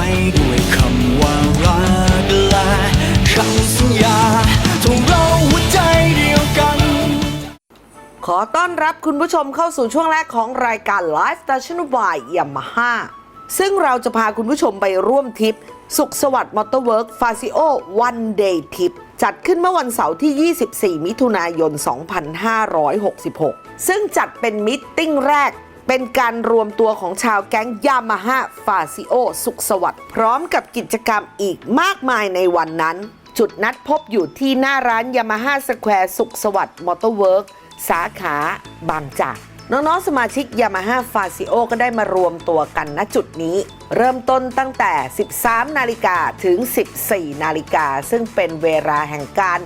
ว้ด้วยคำว่ารักและคำสัญญาทงเราหัวใจเดียวกัน ขอต้อนรับคุณผู้ชมเข้าสู่ช่วงแรกของรายการ Live Station by Yamaha ซึ่งเราจะพาคุณผู้ชมไปร่วมทริป สุขสวัสดิ์มอเตอร์เวิร์กฟาซิโอวันเดย์ทริปจัดขึ้นเมื่อวันเสาร์ที่ 24 มิถุนายน 2566 ซึ่งจัดเป็นมิทติ้งแรก เป็นการรวมตัวของชาวแก๊งยามาฮ่าฟาซิโอ สุขสวัสดิ์พร้อมกับกิจกรรมอีกมากมายในวันนั้น จุดนัดพบอยู่ที่หน้าร้านยามาฮ่าสแควร์สุขสวัสดิ์มอเตอร์เวิร์กสาขาบางจากน้องๆ สมาชิก Yamaha f a z i o ก็ได้มารวมตัวกันณจุดนี้ เริ่มต้นตั้งแต่ 13 นาฬิกาถึง 14 นาฬิกา ซึ่งเป็นเวลาแห่งการ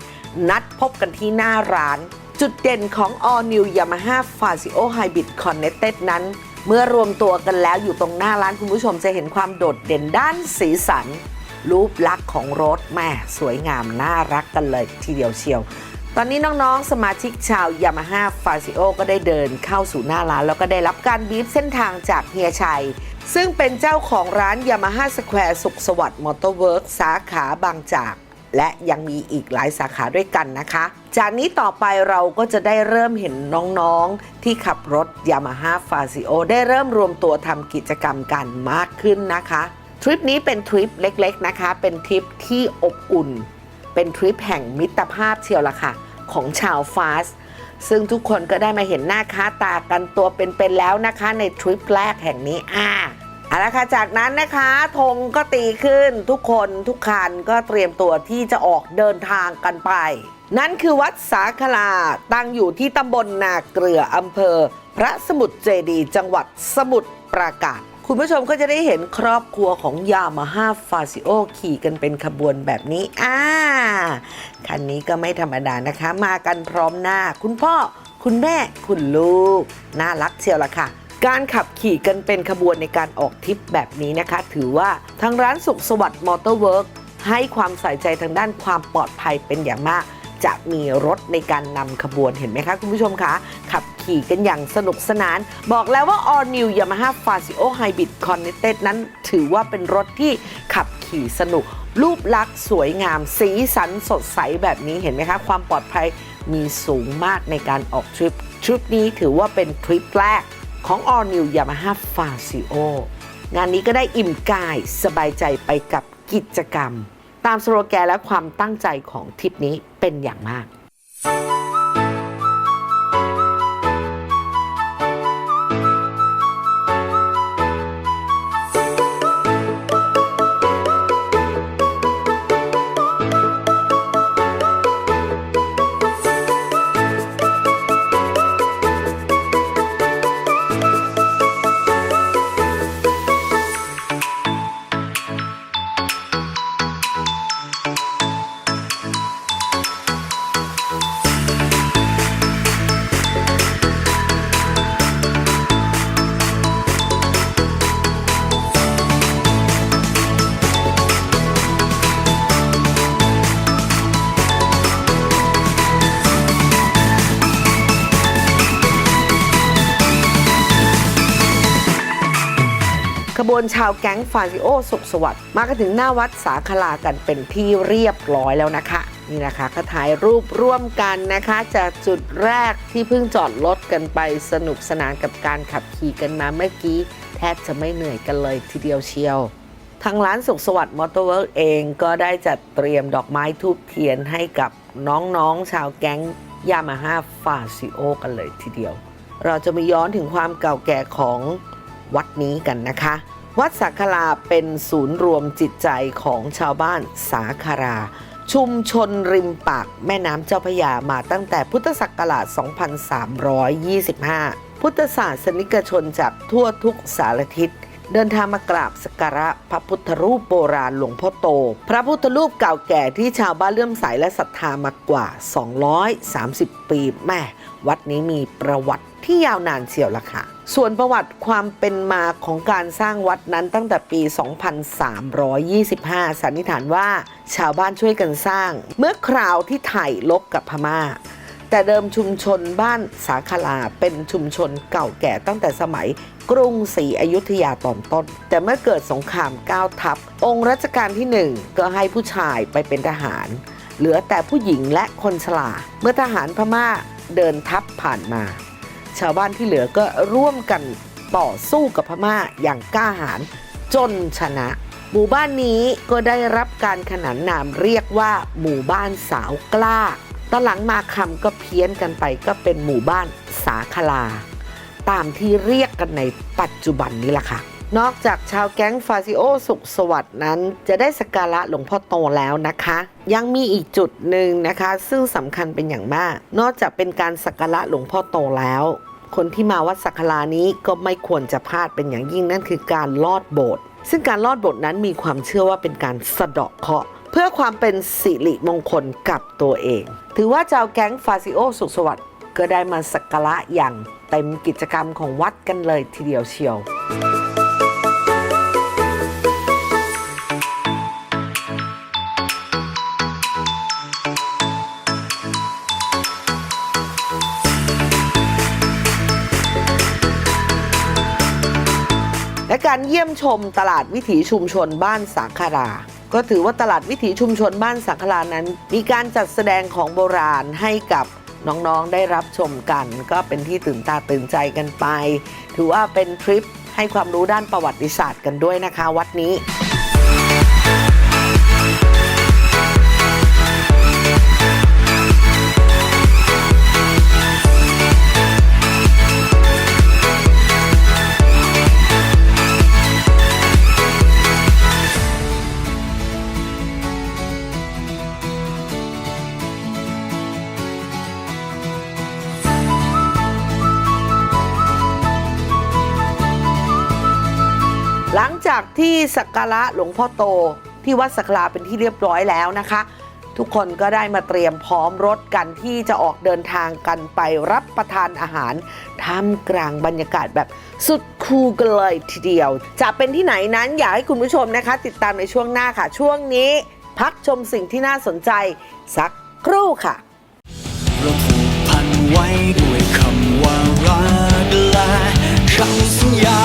นัดพบกันที่หน้าร้าน จุดเด่นของ All New Yamaha f a z i o Hybrid Connected นั้น เมื่อรวมตัวกันแล้วอยู่ตรงหน้าร้านคุณผู้ชมจะเห็นความโดดเด่นด้านสีสัน รูปลักษณ์ของรถแม่สวยงามน่ารักกันเลยทีเดียวเชียว ตอนนี้น้องๆ สมาชิกชาว Yamaha f a z i o ก็ได้เดินเข้าสู่หน้าร้าน แล้วก็ได้รับการบีฟเส้นทางจากเฮียชัย ซึ่งเป็นเจ้าของร้าน Yamaha Square สุขสวัสดิ์มอเตอร์เวิร์กสาขาบางจาก และยังมีอีกหลายสาขาด้วยกันนะคะ จากนี้ต่อไปเราก็จะได้เริ่มเห็นน้องๆ ที่ขับรถ Yamaha f a z i o ได้เริ่มรวมตัวทำกิจกรรมกันมากขึ้นนะคะ ทริปนี้เป็นทริปเล็กๆนะคะ เป็นทริปที่อบอุ่น เป็นทริปแห่งมิตรภาพเชียวละค่ะ ของชาวฟาสซึ่งทุกคนก็ได้มาเห็นหน้าค่าตากันตัวเป็นๆแล้วนะคะ ในทริปแรกแห่งนี้อ่า เอาละค่ะจากนั้นนะคะธงก็ตีขึ้นทุกคนทุกคันก็เตรียมตัวที่จะออกเดินทางกันไป นั่นคือวัดสาคลาตั้งอยู่ที่ตำบลนาเกลืออำเภอ พระสมุทรเจดีจังหวัดสมุทรปราการคุณผู้ชมก็จะได้เห็นครอบครัวของยามาฮ่าฟาซิโอขี่กันเป็นขบวนแบบนี้อ่าคันนี้ก็ไม่ธรรมดานะคะ มากันพร้อมหน้า คุณพ่อคุณแม่คุณลูก น่ารักเชียวละค่ะ การขับขี่กันเป็นขบวนในการออกทริปแบบนี้นะคะ ถือว่าทางร้านสุขสวัสดิ์มอเตอร์เวิร์กให้ความใส่ใจทางด้านความปลอดภัยเป็นอย่างมาก จะมีรถในการนำขบวนเห็นไหมคะคุณผู้ชมคะขับขี่กันอย่างสนุกสนาน บอกแล้วว่า All New Yamaha Fazio Hybrid Connected นั้นถือว่าเป็นรถที่ขับขี่สนุก รูปลักษณ์สวยงาม สีสันสดใสแบบนี้เห็นไหมคะ ความปลอดภัยมีสูงมากในการออกทริป ทริปนี้ถือว่าเป็นทริปแรก ของ All New Yamaha Fazio งานนี้ก็ได้อิ่มกายสบายใจไปกับกิจกรรม ตามสโลแกนและความตั้งใจของทริปนี้เป็นอย่างมาก วนชาวแก๊งฟาซิโอสุขสวัสดิ์มากันถึงหน้าวัดสาคลากันเป็นที่เรียบร้อยแล้วนะคะนี่นะคะก็ถ่ายรูปร่วมกันนะคะ จากจุดแรกที่เพิ่งจอดรถกันไปสนุกสนานกับการขับขี่กันมาเมื่อกี้ แทบจะไม่เหนื่อยกันเลยทีเดียวเชียวทางร้านสุขสวัสดิ์มอเตอร์เวิร์กเองก็ได้จัดเตรียมดอกไม้ทูบเทียนให้กับน้องๆชาวแก๊งยามาฮ่าฟาซิโอกันเลยทีเดียว เราจะมาย้อนถึงความเก่าแก่ของวัดนี้กันนะคะ วัดสาคราเป็นศูนย์รวมจิตใจของชาวบ้านสาครา ชุมชนริมปากแม่น้ำเจ้าพระยามาตั้งแต่พุทธศักราช 2325 พุทธศาสนิกชนจากทั่วทุกสารทิศเดินทางมากราบสักการะพระพุทธรูปโบราณหลวงพ่อโต พระพุทธรูปเก่าแก่ที่ชาวบ้านเลื่อมใสและศรัทธามากว่า 230 ปีแม่ วัดนี้มีประวัติ ที่ยาวนานเชียวละค่ะ ส่วนประวัติความเป็นมาของการสร้างวัดนั้นตั้งแต่ปี 2325 สันนิษฐานว่าชาวบ้านช่วยกันสร้าง เมื่อคราวที่ไทยลบกับพม่า แต่เดิมชุมชนบ้านสาคลาเป็นชุมชนเก่าแก่ตั้งแต่สมัยกรุงศรีอยุธยาตอนต้น แต่เมื่อเกิดสงครามก้าวทัพ องค์รัชกาลที่หนึ่งก็ให้ผู้ชายไปเป็นทหาร เหลือแต่ผู้หญิงและคนชราเมื่อทหารพม่าเดินทัพผ่านมา ชาวบ้านที่เหลือก็ร่วมกันต่อสู้กับพม่าอย่างกล้าหาญจนชนะ หมู่บ้านนี้ก็ได้รับการขนานนามเรียกว่า หมู่บ้านสาวกล้าตอนหลังมาคำก็เพี้ยนกันไปก็เป็นหมู่บ้านสาคลา ตามที่เรียกกันในปัจจุบันนี้ล่ะค่ะ นอกจากชาวแก๊งฟาซิโอสุขสวัสดนั้น จะได้สักการะหลวงพ่อโตแล้วนะคะ ยังมีอีกจุดหนึ่งนะคะ ซึ่งสำคัญเป็นอย่างมาก นอกจากเป็นการสักการะหลวงพ่อโตแล้ว คนที่มาวัดสักการะนี้ก็ไม่ควรจะพลาดเป็นอย่างยิ่งนั่นคือการลอดโบสถ์ซึ่งการลอดโบสถ์นั้นมีความเชื่อว่าเป็นการสะเดาะเคราะห์เพื่อความเป็นสิริมงคลกับตัวเอง ถือว่าชาวแก๊งฟาซิโอสุขสวัสดิ์ก็ได้มาสักการะอย่างเต็มกิจกรรมของวัดกันเลยทีเดียวเชียว และการเยี่ยมชมตลาดวิถีชุมชนบ้านสังขารา ก็ถือว่าตลาดวิถีชุมชนบ้านสังขารานั้น มีการจัดแสดงของโบราณให้กับน้องๆได้รับชมกัน ก็เป็นที่ตื่นตาตื่นใจกันไป ถือว่าเป็นทริปให้ความรู้ด้านประวัติศาสตร์กันด้วยนะคะ วัดนี้ จากที่สักการะหลวงพ่อโต ที่วัดสักกาเป็นที่เรียบร้อยแล้วนะคะ ทุกคนก็ได้มาเตรียมพร้อมรถกันที่จะออกเดินทางกันไปรับประทานอาหารท่ามกลางบรรยากาศแบบสุดคูลกันเลยทีเดียว จะเป็นที่ไหนนั้นอยากให้คุณผู้ชมนะคะ ติดตามในช่วงหน้าค่ะ ช่วงนี้ พักชมสิ่งที่น่าสนใจสักครู่ค่ะเราผูกพันไว้ด้วยคำว่ารักและคำสัญญา